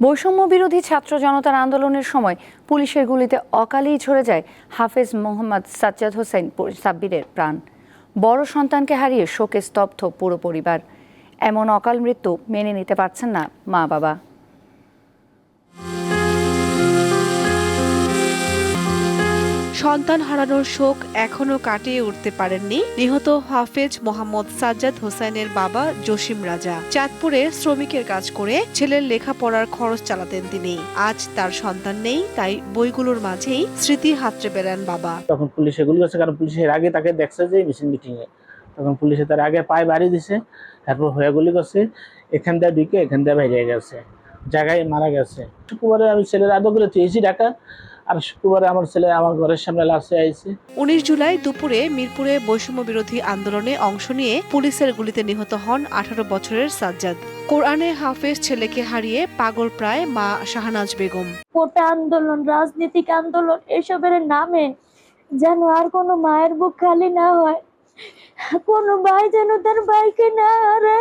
বৈষম্য বিরোধী ছাত্র জনতার আন্দোলনের সময় পুলিশের গুলিতে অকালেই ঝরে যায় হাফেজ মোহাম্মদ সাজ্জাদ হোসেন সাব্বিরের প্রাণ। বড় সন্তানকে হারিয়ে শোকে স্তব্ধ পুরো পরিবার। এমন অকাল মৃত্যু মেনে নিতে পারছেন না মা বাবা সন্তান হারানোর শোক এখনও কাটিয়ে উঠতে পারেননি নিহত হাফেজ মোহাম্মদ সাজ্জাদ হোসেনের বাবা জসিম রাজা। চাঁদপুরে শ্রমিকের কাজ করে ছেলের লেখাপড়ার খরচ চালাতেন তিনি। আজ তার সন্তান নেই, তাই বইগুলোর মাঝেই স্মৃতি হাতড়ে বেড়ান বাবা। তখন পুলিশ এগুলো গেছে কারণ পুলিশের আগে তাকে দেখছে যে মিছিল মিটিং এ তখন পুলিশে তার আগে পায়ে বাড়ি দিছে, তারপর হয়ে গুলি করছে, এখান দিয়ে ঢুকে এখান দিয়ে বাইরে গেছে, জায়গায় মারা গেছে। শুক্রবারে আমি ছেলের আদৌ করে চেয়েছি ঢাকা আর শুক্রবারে আমার ছেলে আমার ঘরের সামনে লাশে আইছে। উনিশ জুলাই দুপুরে মিরপুরে বৈষম্য বিরোধী আন্দোলনে অংশ নিয়ে পুলিশের গুলিতে নিহত হন আঠারো বছরের সাজ্জাদ। কোরআনে হাফেজ ছেলেকে হারিয়ে পাগল প্রায় মা শাহনাজ বেগম। কোটা আন্দোলন রাজনৈতিক আন্দোলন এসবের নামে যেন আর কোনো মায়ের বুক খালি না হয়। কোনো ভাই যেন তার ভাইকে না হারে।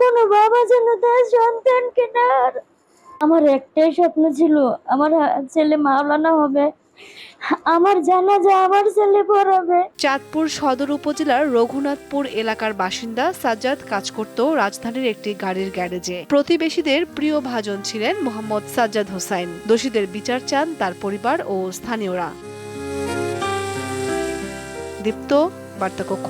কোনো বাবা যেন তার সন্তানকে না হারায়। আমার একটাই স্বপ্ন ছিল, আমার ছেলে মাওলানা হবে। আমার জানা যায় আমার ছেলে পড়াবে। চাঁদপুর সদর উপজেলার রঘুনাথপুর এলাকার বাসিন্দা সাজ্জাদ কাজ করত রাজধানীর একটি গাড়ির গ্যারেজে। প্রতিবেশীদের প্রিয় ভাজন ছিলেন মোহাম্মদ সাজ্জাদ হোসাইন। দোষীদের বিচার চান তার পরিবার ও স্থানীয়রা। দীপ্ত, বার্তাকক্ষ।